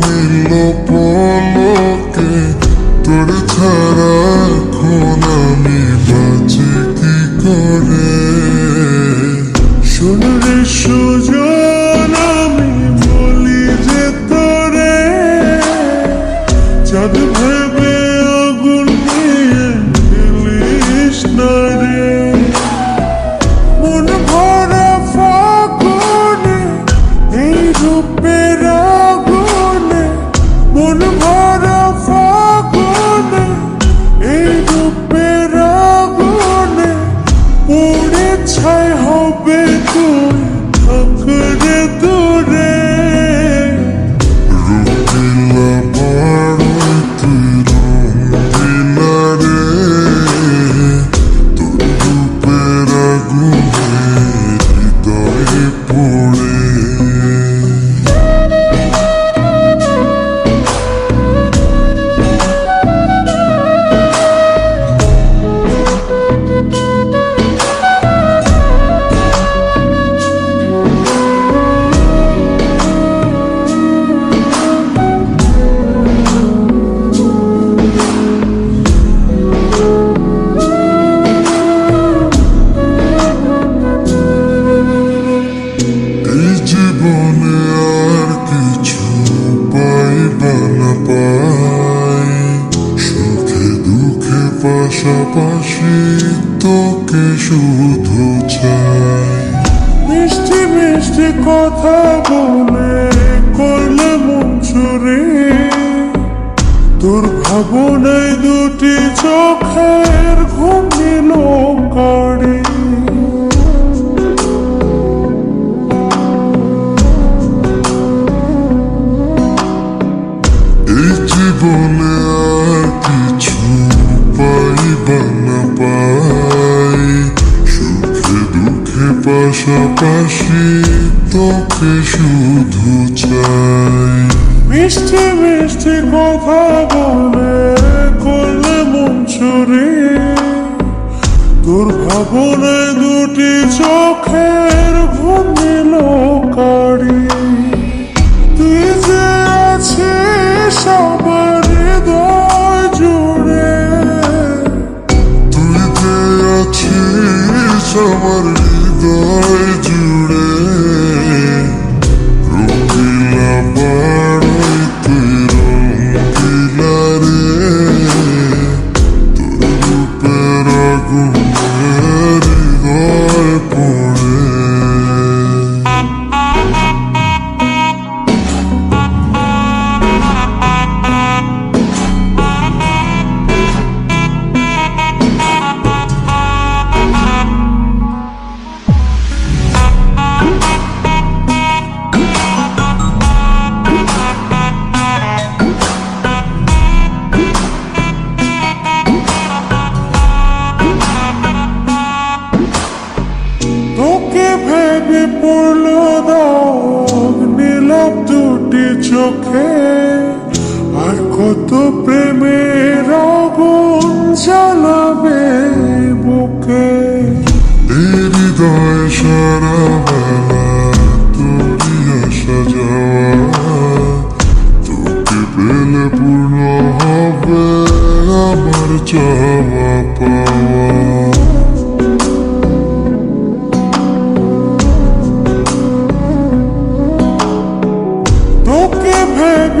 নীল পলকে তোর ছাড়া পাশাপাশি তোকে শুধু চাই। মিষ্টি মিষ্টি কথা বলে করলে মন তোর ভাবনায় দুটি চোখের ঘুম কাড়ি। এই জীবনে পাশাপাশি তোকে শুধু চাই। মিষ্টি মিষ্টি কথা বলে করলে মন চুরি তোর দুটি চোখের ঘুম নিল কাড়ি তুই যে আছিস সবার হৃদয় জুড়ে। তুই যে আছিস আমার হৃদয় জুড়ে পড়ল দাগ নীলব দুটি চোখে। আর কত প্রেমের আগুন জ্বালাবে বুকে। হৃদয় সারা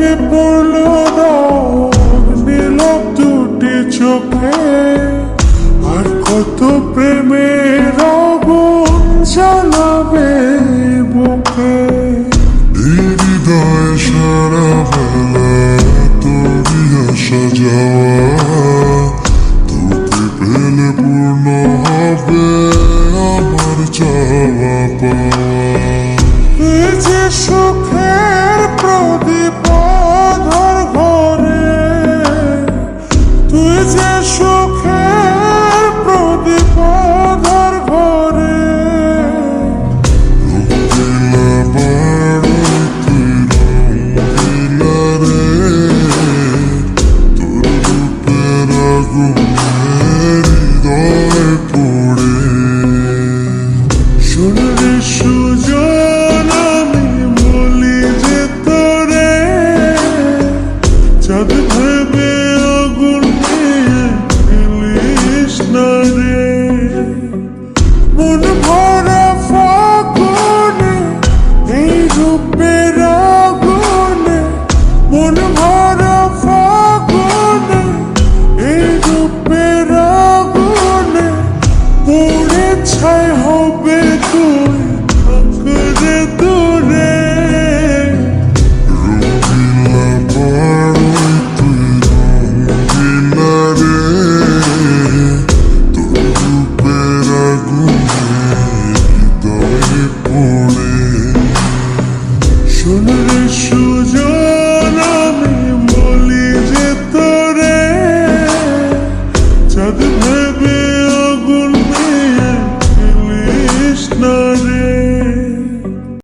ভেবে পড়ল দুটি চোখে। আর কত প্রেমের আগুন জ্বালাবে বুকে। এই হৃদয় সারা বেলা তোরই আসা যাওয়া। তোকে পেলে পূর্ণ হবে আমার চাওয়া পাওয়া। যে সুখের প্রদীপ